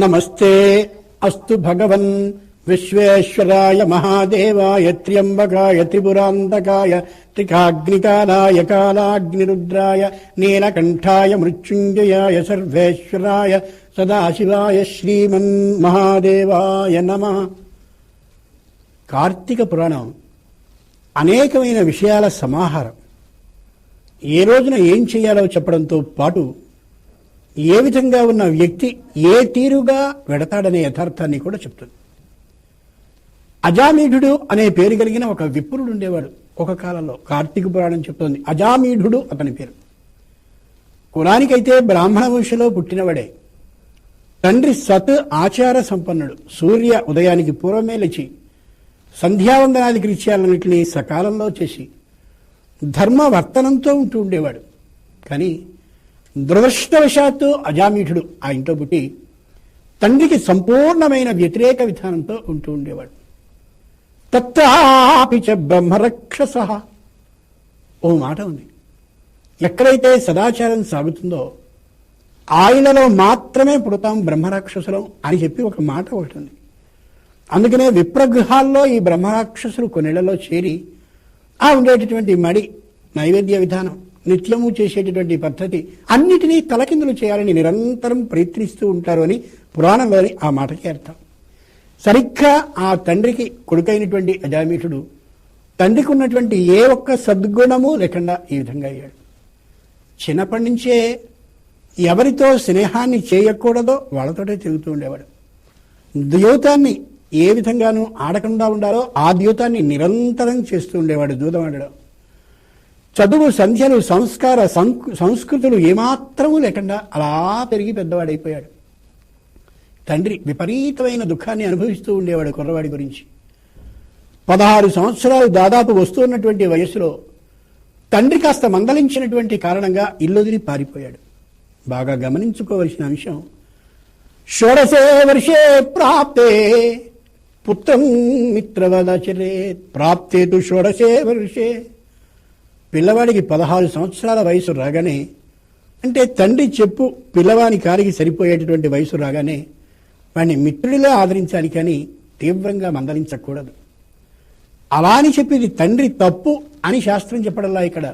నమస్తే అస్తు భగవన్. విశ్వేశ్వరాయ మహాదేవాయ త్ర్యంబకాయ త్రిపురాంతకాయ త్రికాగ్నికాలాయ కాలాగ్నిరుద్రాయ నీలకంఠాయ మృత్యుంజయాయ సర్వేశ్వరాయ సదాశివాయ శ్రీమన్ మహాదేవాయ నమ. కార్తీక పురాణం అనేకమైన విషయాల సమాహారం. ఏ రోజున ఏం చేయాలో చెప్పడంతో పాటు ఏ విధంగా ఉన్న వ్యక్తి ఏ తీరుగా వెడతాడనే యథార్థాన్ని కూడా చెప్తుంది. అజామీఢుడు అనే పేరు కలిగిన ఒక విప్రుడు ఉండేవాడు ఒక కాలంలో. కార్తీక పురాణం చెప్తోంది. అజామీఢుడు అతని పేరు. కులానికైతే బ్రాహ్మణ వంశలో పుట్టినవాడే. తండ్రి సత్ ఆచార సంపన్నుడు. సూర్య ఉదయానికి పూర్వమే లేచి సంధ్యావందనాది కృత్యాలన్నింటినీ సకాలంలో చేసి ధర్మవర్తనంతో ఉంటూ ఉండేవాడు. కానీ దురదృష్టవశాత్తు అజామీఠుడు ఆ ఇంట్లో పుట్టి తండ్రికి సంపూర్ణమైన వ్యతిరేక విధానంతో ఉంటూ ఉండేవాడు. తత్రాపి బ్రహ్మరక్షస. ఓ మాట ఉంది. ఎక్కడైతే సదాచారం సాగుతుందో ఆయనలో మాత్రమే పుడతాం బ్రహ్మరాక్షసులం అని చెప్పి ఒక మాట ఒకటి ఉంది. అందుకనే విప్రగృహాల్లో ఈ బ్రహ్మరాక్షసులు కొన్నేళ్ళలో చేరి ఆ ఉండేటటువంటి మడి నైవేద్య విధానం నిత్యము చేసేటటువంటి పద్ధతి అన్నిటినీ తలకిందులు చేయాలని నిరంతరం ప్రయత్నిస్తూ ఉంటారు అని పురాణంలోని ఆ మాటకి అర్థం. సరిగ్గా ఆ తండ్రికి కొడుకైనటువంటి అజామీఠుడు తండ్రికి ఉన్నటువంటి ఏ ఒక్క సద్గుణము లేకుండా ఈ విధంగా అయ్యాడు. చిన్నప్పటి నుంచే ఎవరితో స్నేహాన్ని చేయకూడదో వాళ్ళతోటే తిరుగుతూ ఉండేవాడు. ద్యూతాన్ని ఏ విధంగానూ ఆడకుండా ఉండాలో ఆ ద్యూతాన్ని నిరంతరం చేస్తూ ఉండేవాడు దూతం ఆడడం చదువు సంధ్యలు సంస్కార సంస్కృతులు ఏమాత్రము లేకుండా అలా పెరిగి పెద్దవాడైపోయాడు. తండ్రి విపరీతమైన దుఃఖాన్ని అనుభవిస్తూ ఉండేవాడు కుర్రవాడి గురించి. పదహారు సంవత్సరాలు దాదాపు వస్తున్నటువంటి వయసులో తండ్రి కాస్త మందలించినటువంటి కారణంగా ఇల్లొదిరి పారిపోయాడు. బాగా గమనించుకోవలసిన అంశం షోడసే వర్షే ప్రాప్తే పుత్రం మిత్రవదచరే ప్రాప్తే తు షోడసే వర్షే. పిల్లవాడికి పదహారు సంవత్సరాల వయసు రాగానే అంటే తండ్రి చెప్పు పిల్లవాని కారికి సరిపోయేటటువంటి వయసు రాగానే వాడిని మిత్రుడిలా ఆదరించాలి కానీ తీవ్రంగా మందలించకూడదు. అలా అని చెప్పి ఇది తండ్రి తప్పు అని శాస్త్రం చెప్పడంలా ఇక్కడ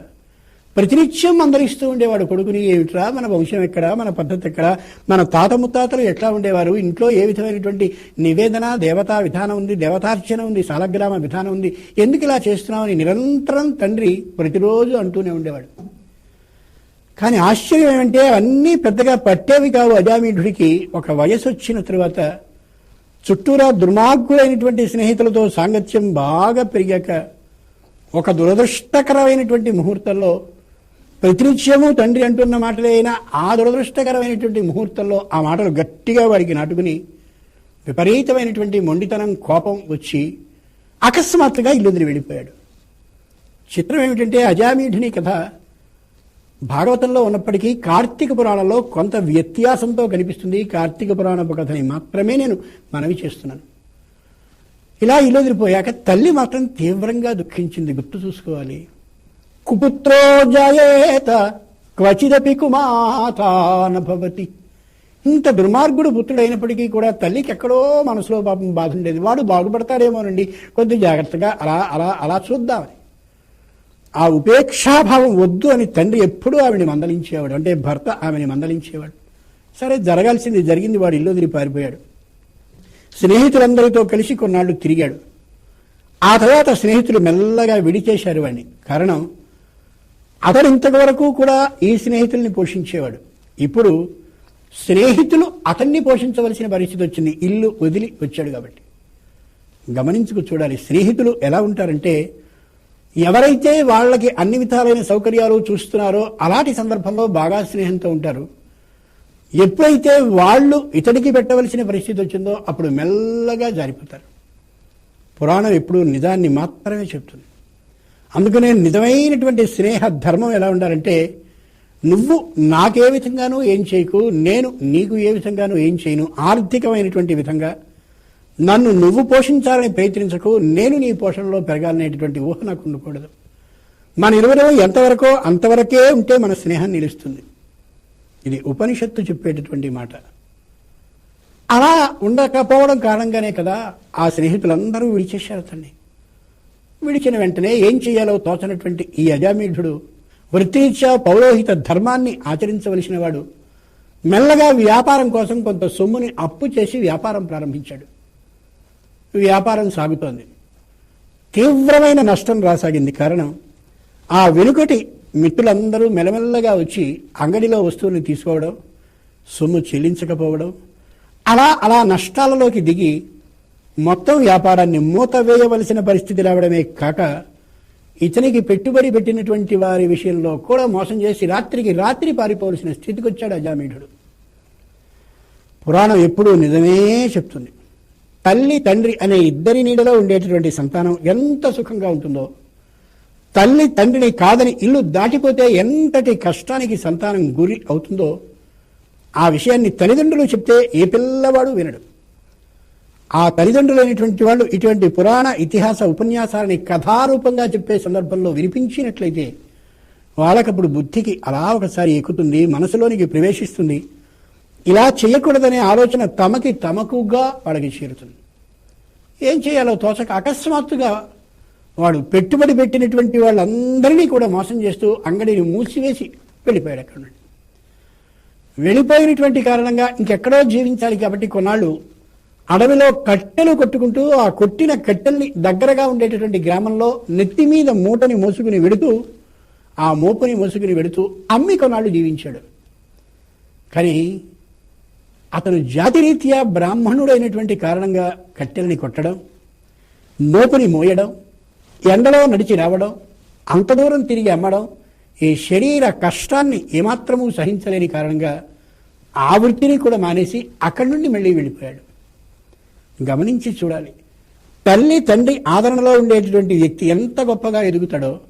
ప్రతినిత్యం మందలిస్తూ ఉండేవాడు కొడుకుని ఏమిట్రా? మన వంశం ఎక్కడ? మన పద్ధతి ఎక్కడ? మన తాత ముత్తాతలు ఎట్లా ఉండేవారు? ఇంట్లో ఏ విధమైనటువంటి నివేదన దేవతా విధానం ఉంది దేవతార్చన ఉంది సాలగ్రామ విధానం ఉంది? ఎందుకు ఇలా చేస్తున్నామని నిరంతరం తండ్రి ప్రతిరోజు అంటూనే ఉండేవాడు. కానీ ఆశ్చర్యం ఏమంటే అన్నీ పెద్దగా పట్టేవి కావు అజామీఢుడికి ఒక వయసు వచ్చిన తరువాత చుట్టూరా దుర్మార్గులైనటువంటి స్నేహితులతో సాంగత్యం బాగా పెరిగాక ఒక దురదృష్టకరమైనటువంటి ముహూర్తంలో ప్రతినిత్యము తండ్రి అంటున్న మాటలే అయినా ఆ దురదృష్టకరమైనటువంటి ముహూర్తంలో ఆ మాటలు గట్టిగా వారికి నాటుకుని విపరీతమైనటువంటి మొండితనం కోపం వచ్చి అకస్మాత్తుగా ఇల్లుదిరి వెళ్ళిపోయాడు. చిత్రం ఏమిటంటే అజామీఢుని కథ భాగవతంలో ఉన్నప్పటికీ కార్తీక పురాణంలో కొంత వ్యత్యాసంతో కనిపిస్తుంది. కార్తీక పురాణపు కథని మాత్రమే నేను మనవి చేస్తున్నాను. ఇలా ఇల్లుదిరిపోయాక తల్లి మాత్రం తీవ్రంగా దుఃఖించింది. గుర్తు చూసుకోవాలి. కుపుత్రో జాయేత క్వచిదపి కుమాతానభవతి. ఇంత దుర్మార్గుడు పుత్రుడైనప్పటికీ కూడా తల్లికి ఎక్కడో మనసులో పాపం బాధ ఉండేది. వాడు బాగుపడతాడేమోనండి. కొద్ది జాగ్రత్తగా అలా అలా అలా చూద్దామని ఆ ఉపేక్షాభావం వద్దు అని తండ్రి ఎప్పుడూ ఆవిని మందలించేవాడు. అంటే భర్త ఆమెని మందలించేవాడు. సరే జరగాల్సింది జరిగింది. వాడు ఇల్లు వదిలి పారిపోయాడు. స్నేహితులందరితో కలిసి కొన్నాళ్ళు తిరిగాడు. ఆ తర్వాత స్నేహితులు మెల్లగా విడిచేశారు వాడిని. కారణం అతడు ఇంతవరకు కూడా ఈ స్నేహితుల్ని పోషించేవాడు. ఇప్పుడు స్నేహితులు అతన్ని పోషించవలసిన పరిస్థితి వచ్చింది. ఇల్లు వదిలి వచ్చాడు కాబట్టి. గమనించుకు చూడాలి స్నేహితులు ఎలా ఉంటారంటే ఎవరైతే వాళ్ళకి అన్ని విధాలైన సౌకర్యాలు చూస్తున్నారో అలాంటి సందర్భంలో బాగా స్నేహంతో ఉంటారు. ఎప్పుడైతే వాళ్ళు ఇతడికి పెట్టవలసిన పరిస్థితి వచ్చిందో అప్పుడు మెల్లగా జారిపోతారు. పురాణం ఎప్పుడు నిజాన్ని మాత్రమే చెప్తుంది. అందుకనే నిజమైనటువంటి స్నేహ ధర్మం ఎలా ఉండాలంటే నువ్వు నాకే విధంగానూ ఏం చేయకు నేను నీకు ఏ విధంగానూ ఏం చేయను ఆర్థికమైనటువంటి విధంగా. నన్ను నువ్వు పోషించాలని ప్రయత్నించకు నేను నీ పోషణలో పెరగాలనేటటువంటి ఊహ నాకు ఉండకూడదు. మన ఇరువురు ఎంతవరకో అంతవరకే ఉంటే మన స్నేహం నిలుస్తుంది. ఇది ఉపనిషత్తు చెప్పేటటువంటి మాట. అలా ఉండకపోవడం కారణంగానే కదా ఆ స్నేహితులందరూ విడిచేశారు అతన్ని. విడిచిన వెంటనే ఏం చేయాలో తోచనటువంటి ఈ అజామీఢుడు వృత్తిరీత్యా పౌరోహిత ధర్మాన్ని ఆచరించవలసిన వాడు మెల్లగా వ్యాపారం కోసం కొంత సొమ్ముని అప్పు చేసి వ్యాపారం ప్రారంభించాడు. వ్యాపారం సాగుతోంది. తీవ్రమైన నష్టం రాసాగింది. కారణం ఆ వెనుకటి మిత్రులందరూ మెల్లమెల్లగా వచ్చి అంగడిలో వస్తువులను తీసుకోవడం సొమ్ము చెల్లించకపోవడం అలా అలా నష్టాలలోకి దిగి మొత్తం వ్యాపారాన్ని మూత వేయవలసిన పరిస్థితి రావడమే కాక ఇతనికి పెట్టుబడి పెట్టినటువంటి వారి విషయంలో కూడా మోసం చేసి రాత్రికి రాత్రి పారిపోవలసిన స్థితికి వచ్చాడు అజామీఢుడు పురాణం ఎప్పుడూ నిజమే చెప్తుంది. తల్లి తండ్రి అనే ఇద్దరి నీడలో ఉండేటటువంటి సంతానం ఎంత సుఖంగా ఉంటుందో తల్లి తండ్రిని కాదని ఇల్లు దాటిపోతే ఎంతటి కష్టానికి సంతానం గురి అవుతుందో ఆ విషయాన్ని తల్లిదండ్రులు చెప్తే ఏ పిల్లవాడు వినడు. ఆ తల్లిదండ్రులైనటువంటి వాళ్ళు ఇటువంటి పురాణ ఇతిహాస ఉపన్యాసాలని కథారూపంగా చెప్పే సందర్భంలో వినిపించినట్లయితే వాళ్ళకప్పుడు బుద్ధికి అలా ఒకసారి ఎక్కుతుంది మనసులోనికి ప్రవేశిస్తుంది. ఇలా చేయకూడదనే ఆలోచన తమకి తమకుగా వాళ్ళకి చేరుతుంది. ఏం చేయాలో తోచక అకస్మాత్తుగా వాడు పెట్టుబడి పెట్టినటువంటి వాళ్ళందరినీ కూడా మోసం చేస్తూ అంగడిని మూసివేసి వెళ్ళిపోయాడు అక్కడ నుండి. వెళ్ళిపోయినటువంటి కారణంగా ఇంకెక్కడో జీవించాలి కాబట్టి కొన్నాళ్ళు అడవిలో కట్టెలు కొట్టుకుంటూ ఆ కొట్టిన కట్టెల్ని దగ్గరగా ఉండేటటువంటి గ్రామంలో నెత్తి మీద మూటని మోసుకుని వెడుతూ ఆ మోపుని మోసుకుని వెడుతూ అమ్మి కొన్నాళ్ళు జీవించాడు. కానీ అతను జాతిరీత్యా బ్రాహ్మణుడైనటువంటి కారణంగా కట్టెల్ని కొట్టడం మోపుని మోయడం ఎండలో నడిచి రావడం అంత దూరం తిరిగి అమ్మడం ఈ శరీర కష్టాన్ని ఏమాత్రమూ సహించలేని కారణంగా ఆ వృత్తిని కూడా మానేసి అక్కడి నుండి మళ్ళీ వెళ్ళిపోయాడు. గమనించి చూడాలి. తల్లి తండ్రి ఆదరణలో ఉండేటటువంటి వ్యక్తి ఎంత గొప్పగా ఎదుగుతాడో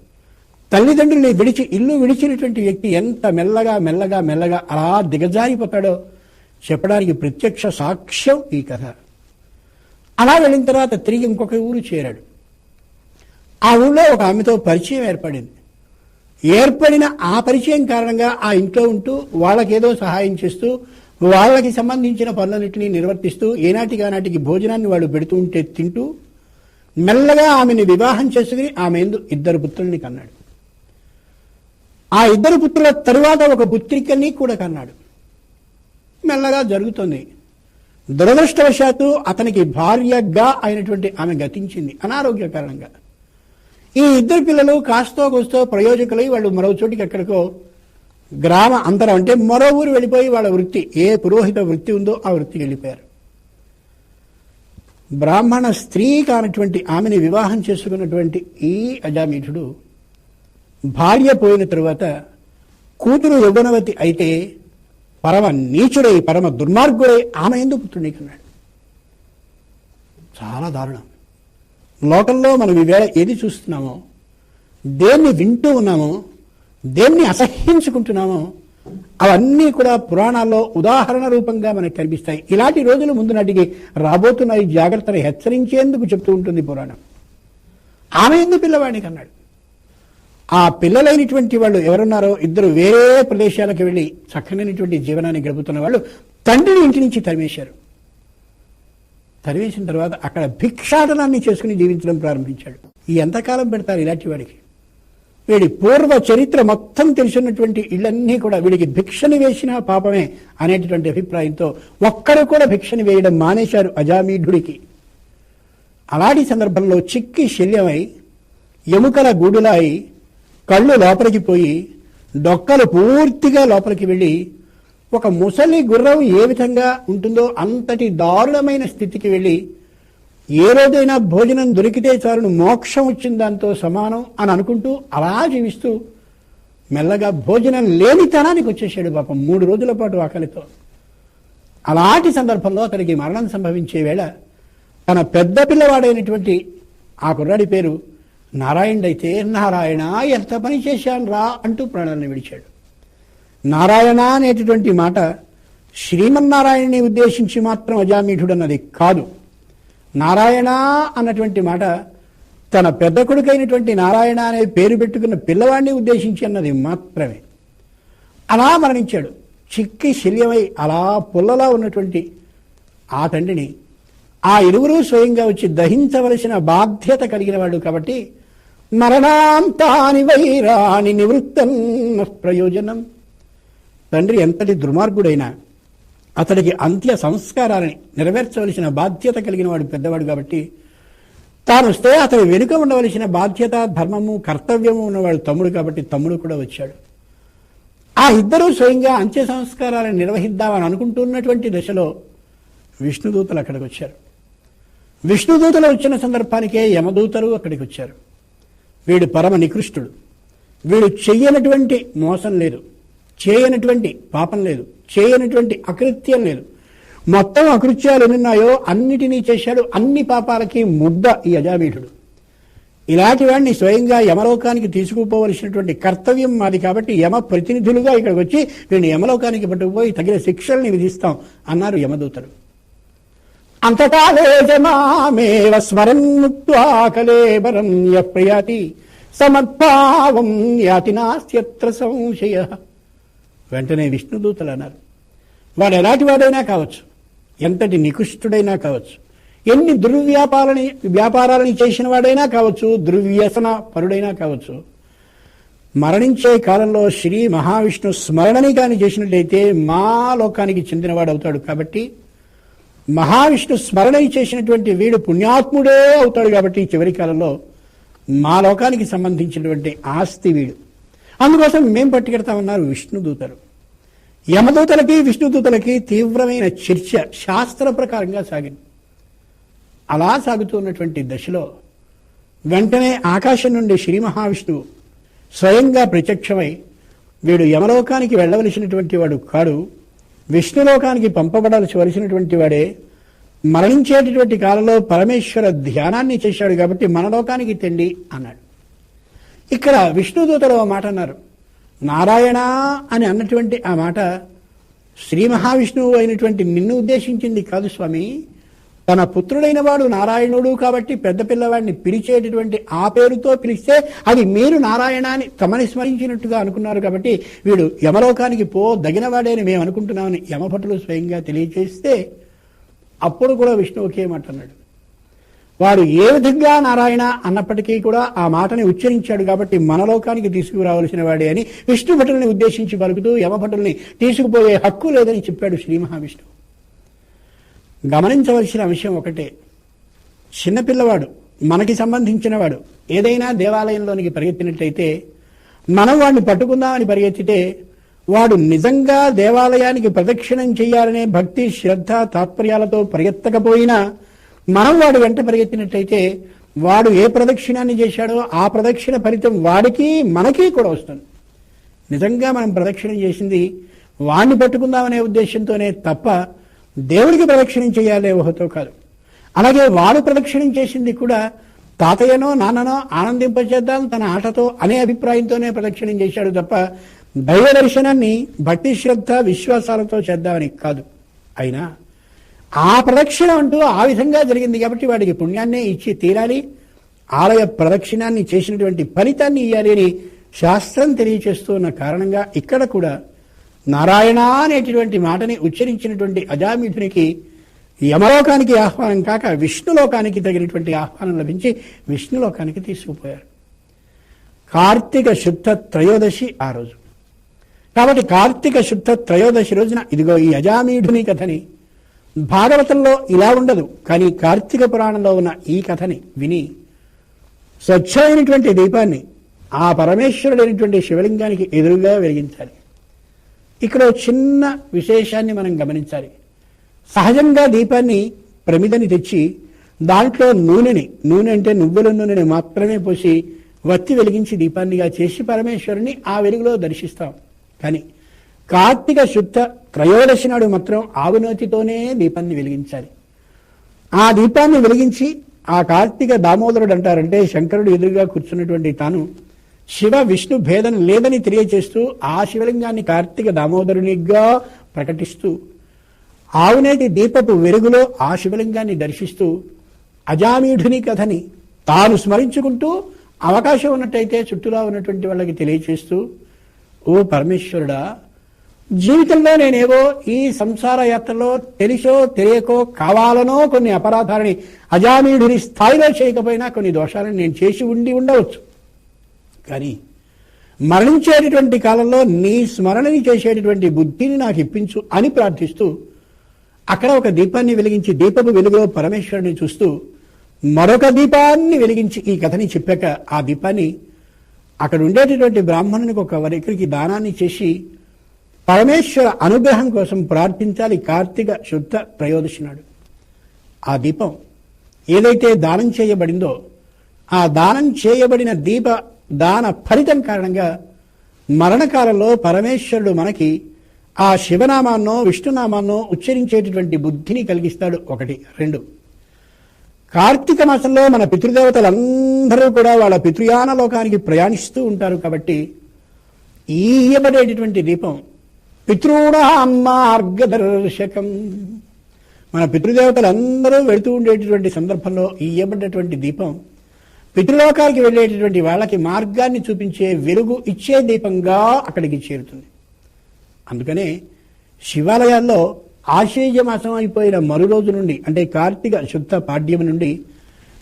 తల్లిదండ్రుల్ని విడిచి ఇల్లు విడిచినటువంటి వ్యక్తి ఎంత మెల్లగా మెల్లగా మెల్లగా అలా దిగజారిపోతాడో చెప్పడానికి ప్రత్యక్ష సాక్ష్యం ఈ కథ. అలా వెళ్ళిన తర్వాత తిరిగి ఇంకొక ఊరు చేరాడు. ఆ ఊళ్ళో ఒక ఆమెతో పరిచయం ఏర్పడింది. ఏర్పడిన ఆ పరిచయం కారణంగా ఆ ఇంట్లో ఉంటూ వాళ్ళకేదో సహాయం చేస్తూ వాళ్ళకి సంబంధించిన పనులన్నింటినీ నిర్వర్తిస్తూ ఏనాటికి ఆనాటికి భోజనాన్ని వాళ్ళు పెడుతూ ఉంటే తింటూ మెల్లగా ఆమెని వివాహం చేసుకుని ఆమె ఇద్దరు పుత్రుల్ని కన్నాడు. ఆ ఇద్దరు పుత్రుల తరువాత ఒక పుత్రికని కూడా కన్నాడు. మెల్లగా జరుగుతుంది. దురదృష్టవశాత్తు అతనికి భార్యగా అయినటువంటి ఆమె గతించింది అనారోగ్య కారణంగా. ఈ ఇద్దరు పిల్లలు కాస్తో కోస్తో ప్రయోజకులై వాళ్ళు మరో చోటికి ఎక్కడికో గ్రామ అంతరం అంటే మరో ఊరు వెళ్ళిపోయి వాళ్ళ వృత్తి ఏ పురోహిత వృత్తి ఉందో ఆ వృత్తికి వెళ్ళిపోయారు. బ్రాహ్మణ స్త్రీ కానటువంటి ఆమెని వివాహం చేసుకున్నటువంటి ఈ అజామీఠుడు భార్య పోయిన తరువాత కూతురు యౌవనవతి అయితే పరమ నీచుడై పరమ దుర్మార్గుడై ఆమె ఎందుకు పుత్రుడిని కన్నాడు చాలా దారుణం. లోకంలో మనం ఈవేళ ఏది చూస్తున్నామో దేన్ని వింటూ ఉన్నామో దేన్ని అసహ్యించుకుంటున్నామో అవన్నీ కూడా పురాణాల్లో ఉదాహరణ రూపంగా మనకు కనిపిస్తాయి. ఇలాంటి రోజులు ముందు నాటికి రాబోతున్న ఈ జాగ్రత్తలు హెచ్చరించేందుకు చెప్తూ ఉంటుంది పురాణం. ఆమె ఎందుకు పిల్లవాడిని అన్నాడు ఆ పిల్లలైనటువంటి వాళ్ళు ఎవరున్నారో ఇద్దరు వేరే ప్రదేశాలకు వెళ్ళి చక్కనైనటువంటి జీవనాన్ని గడుపుతున్న వాళ్ళు తండ్రిని ఇంటి నుంచి తరిమేశారు. తరివేసిన తర్వాత అక్కడ భిక్షాటనాన్ని చేసుకుని జీవించడం ప్రారంభించాడు. ఈ ఎంతకాలం పెడతారు ఇలాంటి వాడికి? వీడి పూర్వ చరిత్ర మొత్తం తెలిసినటువంటి ఇళ్ళన్నీ కూడా వీడికి భిక్షని వేసినా పాపమే అనేటటువంటి అభిప్రాయంతో ఒక్కరు కూడా భిక్షని వేయడం మానేశారు అజామీఢుడికి అలాంటి సందర్భంలో చిక్కి శల్యమై ఎముకల గూడులై కళ్ళు లోపలికి పోయి డొక్కలు పూర్తిగా లోపలికి వెళ్ళి ఒక ముసలి గుర్రం ఏ విధంగా ఉంటుందో అంతటి దారుణమైన స్థితికి వెళ్ళి ఏ రోజైనా భోజనం దొరికితే చాలును మోక్షం వచ్చిన దాంతో సమానం అని అనుకుంటూ అలా జీవిస్తూ మెల్లగా భోజనం లేనితనానికి వచ్చేసాడు పాపం మూడు రోజుల పాటు ఆకలితో అలాంటి సందర్భంలో అతనికి మరణం సంభవించే వేళ తన పెద్ద పిల్లవాడైనటువంటి ఆ కుర్రాడి పేరు నారాయణుడైతే నారాయణ ఎంత పని చేశాను రా అంటూ ప్రాణాలను విడిచాడు. నారాయణ అనేటటువంటి మాట శ్రీమన్నారాయణని ఉద్దేశించి మాత్రం అజామీఠుడు అన్నది కాదు. నారాయణ అన్నటువంటి మాట తన పెద్ద కొడుకైనటువంటి నారాయణ అనే పేరు పెట్టుకున్న పిల్లవాడిని ఉద్దేశించి అన్నది మాత్రమే. అలా మరణించాడు. చిక్కి శల్యమై అలా పుల్లలా ఉన్నటువంటి ఆ తండ్రిని ఆ ఇరువురు స్వయంగా వచ్చి దహించవలసిన బాధ్యత కలిగిన వాడు కాబట్టి మరణాంతాని వైరాణి నివృత్తం ప్రయోజనం. తండ్రి ఎంతటి దుర్మార్గుడైనా అతడికి అంత్య సంస్కారాలని నెరవేర్చవలసిన బాధ్యత కలిగిన వాడు పెద్దవాడు కాబట్టి తాను వస్తే అతని వెనుక ఉండవలసిన బాధ్యత ధర్మము కర్తవ్యము ఉన్నవాడు తమ్ముడు కాబట్టి తమ్ముడు కూడా వచ్చాడు. ఆ ఇద్దరూ స్వయంగా అంత్య సంస్కారాలను నిర్వహిద్దామని అనుకుంటున్నటువంటి దశలో విష్ణుదూతలు అక్కడికి వచ్చారు. విష్ణుదూతలు వచ్చిన సందర్భానికే యమదూతలు అక్కడికి వచ్చారు. వీడు పరమ నికృష్టుడు. వీడు చెయ్యనటువంటి మోసం లేదు. చేయనటువంటి పాపం లేదు. చేయనటువంటి అకృత్యం లేదు. మొత్తం అకృత్యాలు ఎన్నున్నాయో అన్నిటినీ చేశాడు. అన్ని పాపాలకి ముద్ద ఈ అజామీఠుడు ఇలాంటి వాడిని స్వయంగా యమలోకానికి తీసుకుపోవలసినటువంటి కర్తవ్యం మాది కాబట్టి యమ ప్రతినిధులుగా ఇక్కడికి వచ్చి వీడిని యమలోకానికి పట్టుకుపోయి తగిన శిక్షల్ని విధిస్తాం అన్నారు యమదూతలు. అంతకాలేజమామేవ స్మరన్ ముక్త్వా యప్రయాతి సమద్భావం యాతి నాస్త్యత్ర సంశయ. వెంటనే విష్ణుదూతలు అన్నారు. వాడు ఎలాంటి వాడైనా కావచ్చు. ఎంతటి నికృష్టుడైనా కావచ్చు. ఎన్ని దుర్వ్యాపారాలని వ్యాపారాలని చేసిన వాడైనా కావచ్చు. దుర్వ్యసన పరుడైనా కావచ్చు. మరణించే కాలంలో శ్రీ మహావిష్ణు స్మరణని కానీ చేసినట్లయితే మా లోకానికి చెందినవాడు అవుతాడు కాబట్టి మహావిష్ణు స్మరణ చేసినటువంటి వీడు పుణ్యాత్ముడే అవుతాడు కాబట్టి చివరి కాలంలో మా లోకానికి సంబంధించినటువంటి ఆస్తి వీడు. అందుకోసం మేం పట్టుకెడతామన్నారు విష్ణుదూతలు. యమదూతలకి విష్ణుదూతలకి తీవ్రమైన చర్చ శాస్త్ర ప్రకారంగా సాగింది. అలా సాగుతున్నటువంటి దశలో వెంటనే ఆకాశం నుండి శ్రీ మహావిష్ణువు స్వయంగా ప్రత్యక్షమై వీడు యమలోకానికి వెళ్ళవలసినటువంటి వాడు కాడు విష్ణులోకానికి పంపబడాల్సివలసినటువంటి వాడే మరణించేటటువంటి కాలంలో పరమేశ్వర ధ్యానాన్ని చేశాడు కాబట్టి మన లోకానికి తెండి అన్నాడు. ఇక్కడ విష్ణుదూతలు ఓ మాట అన్నారు. నారాయణ అని అన్నటువంటి ఆ మాట శ్రీ మహావిష్ణువు అయినటువంటి నిన్ను ఉద్దేశించింది కాదు స్వామి. తన పుత్రుడైన వాడు నారాయణుడు కాబట్టి పెద్ద పిల్లవాడిని పిలిచేటటువంటి ఆ పేరుతో పిలిస్తే అది మీరు నారాయణ అని తమని స్మరించినట్టుగా అనుకున్నారు కాబట్టి వీడు యమలోకానికి పో దగినవాడే అని మేము అనుకుంటున్నామని యమభటులు స్వయంగా తెలియజేస్తే అప్పుడు కూడా విష్ణువుకి ఒకే మాట అన్నాడు. వాడు ఏ విధంగా నారాయణ అన్నప్పటికీ కూడా ఆ మాటని ఉచ్చరించాడు కాబట్టి మనలోకానికి తీసుకురావలసిన వాడే అని విష్ణు భటుల్ని ఉద్దేశించి పలుకుతూ యమభటుల్ని తీసుకుపోయే హక్కు లేదని చెప్పాడు శ్రీ మహావిష్ణువు. గమనించవలసిన విషయం ఒకటే. చిన్నపిల్లవాడు మనకి సంబంధించినవాడు ఏదైనా దేవాలయంలోనికి పరిగెత్తినట్లయితే మనం వాడిని పట్టుకుందామని పరిగెత్తితే వాడు నిజంగా దేవాలయానికి ప్రదక్షిణం చేయాలనే భక్తి శ్రద్ధ తాత్పర్యాలతో పరిగెత్తకపోయినా మనం వాడు వెంట పరిగెత్తినట్లయితే వాడు ఏ ప్రదక్షిణాన్ని చేశాడో ఆ ప్రదక్షిణ ఫలితం వాడికి మనకి కూడా వస్తుంది. నిజంగా మనం ప్రదక్షిణ చేసింది వాణ్ణి పట్టుకుందామనే ఉద్దేశంతోనే తప్ప దేవుడికి ప్రదక్షిణం చేయాలే ఊహతో కాదు. అలాగే వాడు ప్రదక్షిణం చేసింది కూడా తాతయ్యనో నాన్ననో ఆనందింపచేద్దాం తన ఆటతో అనే అభిప్రాయంతోనే ప్రదక్షిణం చేశాడు తప్ప దైవ దర్శనాన్ని భక్తి శ్రద్ధ విశ్వాసాలతో చేద్దామని కాదు. అయినా ఆ ప్రదక్షిణ అంటూ ఆ విధంగా జరిగింది కాబట్టి వాడికి పుణ్యాన్నే ఇచ్చి తీరాలి. ఆలయ ప్రదక్షిణాన్ని చేసినటువంటి ఫలితాన్ని ఇవ్వాలి అని శాస్త్రం తెలియచేస్తున్న కారణంగా ఇక్కడ కూడా నారాయణ అనేటటువంటి మాటని ఉచ్చరించినటువంటి అజామిధునికి యమలోకానికి ఆహ్వానం కాక విష్ణులోకానికి తగినటువంటి ఆహ్వానం లభించి విష్ణులోకానికి తీసుకుపోయారు. కార్తీక శుద్ధ త్రయోదశి ఆ రోజు. కాబట్టి కార్తీక శుద్ధ త్రయోదశి రోజున ఇదిగో ఈ అజామీఢుని కథని భాగవతంలో ఇలా ఉండదు కానీ కార్తీక పురాణంలో ఉన్న ఈ కథని విని స్వచ్ఛమైనటువంటి దీపాన్ని ఆ పరమేశ్వరుడైనటువంటి శివలింగానికి ఎదురుగా వెలిగించాలి. ఇక్కడ చిన్న విశేషాన్ని మనం గమనించాలి. సహజంగా దీపాన్ని ప్రమిదని తెచ్చి దాంట్లో నూనెని నూనె అంటే నువ్వుల నూనెని మాత్రమే పోసి వత్తి వెలిగించి దీపాన్నిగా చేసి పరమేశ్వరుని ఆ వెలుగులో దర్శిస్తాం. కానీ కార్తీక శుద్ధ త్రయోదశి నాడు మాత్రం ఆవునోతితోనే దీపాన్ని వెలిగించాలి. ఆ దీపాన్ని వెలిగించి ఆ కార్తీక దామోదరుడు అంటారంటే శంకరుడు ఎదురుగా కూర్చున్నటువంటి తాను శివ విష్ణు భేదం లేదని తెలియచేస్తూ ఆ శివలింగాన్ని కార్తీక దామోదరునిగా ప్రకటిస్తూ ఆవునేటి దీపపు వెలుగులో ఆ శివలింగాన్ని దర్శిస్తూ అజామీఢుని కథని తాను స్మరించుకుంటూ అవకాశం ఉన్నట్టయితే చుట్టూలా ఉన్నటువంటి వాళ్ళకి తెలియచేస్తూ ఓ పరమేశ్వరుడా జీవితంలో నేనేవో ఈ సంసార యాత్రలో తెలిసో తెలియకో కావాలనో కొన్ని అపరాధాలని అజామీఢుని స్థాయిలో చేయకపోయినా కొన్ని దోషాలను నేను చేసి ఉండి ఉండవచ్చు. కానీ మరణించేటటువంటి కాలంలో నీ స్మరణని చేసేటటువంటి బుద్ధిని నాకు ఇప్పించు అని ప్రార్థిస్తూ అక్కడ ఒక దీపాన్ని వెలిగించి దీపపు వెలుగులో పరమేశ్వరుని చూస్తూ మరొక దీపాన్ని వెలిగించి ఈ కథని చెప్పాక ఆ దీపాన్ని అక్కడ ఉండేటటువంటి బ్రాహ్మణునికి ఒక వరికరికి దానాన్ని చేసి పరమేశ్వర అనుగ్రహం కోసం ప్రార్థించాలి. కార్తీక శుద్ధ ప్రయోదశి నాడు. ఆ దీపం ఏదైతే దానం చేయబడిందో ఆ దానం చేయబడిన దీప దాన ఫలితం కారణంగా మరణకాలంలో పరమేశ్వరుడు మనకి ఆ శివనామాన్నో విష్ణునామాన్నో ఉచ్చరించేటటువంటి బుద్ధిని కలిగిస్తాడు. ఒకటి రెండు. కార్తీక మాసంలో మన పితృదేవతలందరూ కూడా వాళ్ళ పితృయాన లోకానికి ప్రయాణిస్తూ ఉంటారు కాబట్టి ఈయబడేటటువంటి దీపం పితృణాం మార్గదర్శకం. మన పితృదేవతలందరూ వెళుతూ ఉండేటటువంటి సందర్భంలో ఈ ఇయ్యబడ్డటువంటి దీపం పితృలోకాలకి వెళ్ళేటటువంటి వాళ్ళకి మార్గాన్ని చూపించే వెలుగు ఇచ్చే దీపంగా అక్కడికి చేరుతుంది. అందుకనే శివాలయాల్లో ఆశ్చర్య మాసం అయిపోయిన మరు రోజు నుండి అంటే కార్తీక శుద్ధ పాడ్యం నుండి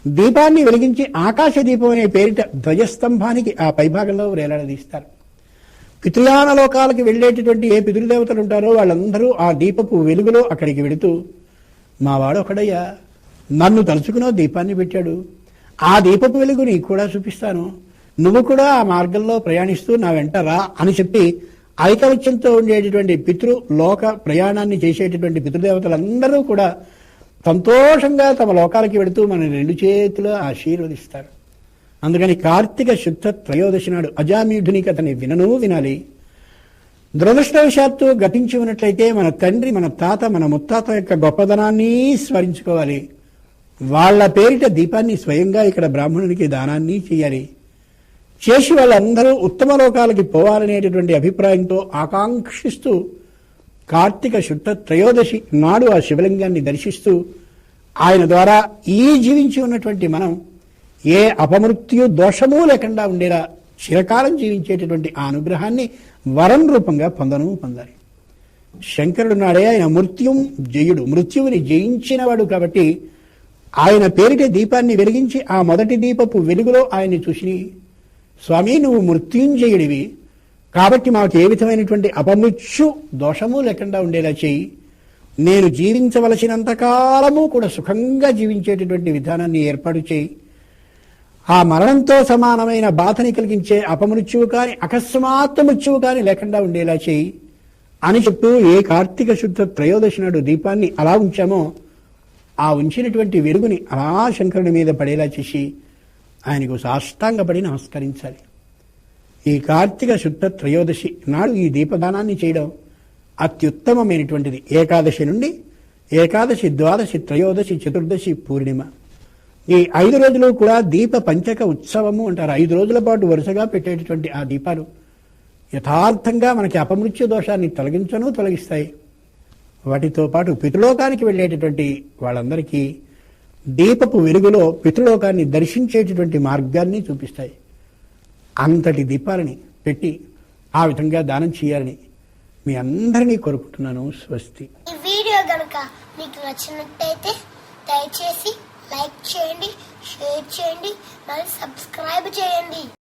దీపాన్ని వెలిగించి ఆకాశ దీపం అనే పేరిట ధ్వజస్తంభానికి ఆ పైభాగంలో వేలాడదీస్తారు పితృయాన లోకాలకు వెళ్ళేటటువంటి ఏ పితృదేవతలు ఉంటారో వాళ్ళందరూ ఆ దీపపు వెలుగులో అక్కడికి వెళుతూ మావాడు ఒకడయ్యా నన్ను తలుచుకునో దీపాన్ని పెట్టాడు. ఆ దీపపు వెలుగు నీకు కూడా చూపిస్తాను. నువ్వు కూడా ఆ మార్గంలో ప్రయాణిస్తూ నా వెంట రా అని చెప్పి ఐకమత్యంతో ఉండేటటువంటి పితృ లోక ప్రయాణాన్ని చేసేటటువంటి పితృదేవతలందరూ కూడా సంతోషంగా తమ లోకాలకి వెళుతూ మన రెండు చేతులు ఆశీర్వదిస్తారు. అందుకని కార్తీక శుద్ధ త్రయోదశి నాడు అజామీఢుని అతని వినను వినాలి. దురదృష్టవశాత్తు గతించి ఉన్నట్లయితే మన తండ్రి మన తాత మన ముత్తాత యొక్క గొప్పదనాన్ని స్మరించుకోవాలి. వాళ్ళ పేరిట దీపాన్ని స్వయంగా ఇక్కడ బ్రాహ్మణునికి దానాన్ని చేయాలి. చేసి వాళ్ళందరూ ఉత్తమ లోకాలకి పోవాలనేటటువంటి అభిప్రాయంతో ఆకాంక్షిస్తూ కార్తీక శుద్ధ త్రయోదశి నాడు ఆ శివలింగాన్ని దర్శిస్తూ ఆయన ద్వారా ఈ జీవించి ఉన్నటువంటి మనం ఏ అపమృత్యు దోషము లేకుండా ఉండేలా చిరకాలం జీవించేటటువంటి ఆ అనుగ్రహాన్ని వరం రూపంగా పొందను పొందాలి. శంకరుడు నాడే ఆయన మృత్యుం జయుడు. మృత్యువుని జయించినవాడు కాబట్టి ఆయన పేరిట దీపాన్ని వెలిగించి ఆ మొదటి దీపపు వెలుగులో ఆయన్ని చూసి స్వామి నువ్వు మృత్యుంజయుడివి. కాబట్టి మాకు ఏ విధమైనటువంటి అపమృత్యు దోషము లేకుండా ఉండేలా చేయి. నేను జీవించవలసినంత కాలము కూడా సుఖంగా జీవించేటటువంటి విధానాన్ని ఏర్పాటు చేయి. ఆ మరణంతో సమానమైన బాధని కలిగించే అపమృత్యువు కాని అకస్మాత్ మృత్యువు కాని లేకుండా ఉండేలా చేయి. అని చెప్తూ ఏ కార్తీక శుద్ధ త్రయోదశి నాడు దీపాన్ని అలా ఉంచామో ఆ ఉంచినటువంటి వెలుగుని అలా శంకరుని మీద పడేలా చేసి ఆయనకు సాష్టాంగపడి నమస్కరించాలి. ఈ కార్తీక శుద్ధ త్రయోదశి నాడు ఈ దీపదానాన్ని చేయడం అత్యుత్తమమైనటువంటిది. ఏకాదశి నుండి ఏకాదశి ద్వాదశి త్రయోదశి చతుర్దశి పూర్ణిమ. ఈ ఐదు రోజులు కూడా దీప పంచక ఉత్సవము అంటారు. ఐదు రోజుల పాటు వరుసగా పెట్టేటటువంటి ఆ దీపాలు యథార్థంగా మనకి అపమృత్యు దోషాన్ని తొలగించను తొలగిస్తాయి. వాటితో పాటు పితృలోకానికి వెళ్ళేటటువంటి వాళ్ళందరికీ దీపపు వెలుగులో పితృలోకాన్ని దర్శించేటటువంటి మార్గాన్ని చూపిస్తాయి. అంతటి దీపాలని పెట్టి ఆ విధంగా దానం చేయాలని మీ అందరినీ కోరుకుంటున్నాను. స్వస్తి. ఈ వీడియో గనుక మీకు నచ్చినట్టయితే దయచేసి లైక్ చేయండి షేర్ చేయండి మరియు సబ్స్క్రైబ్ చేయండి.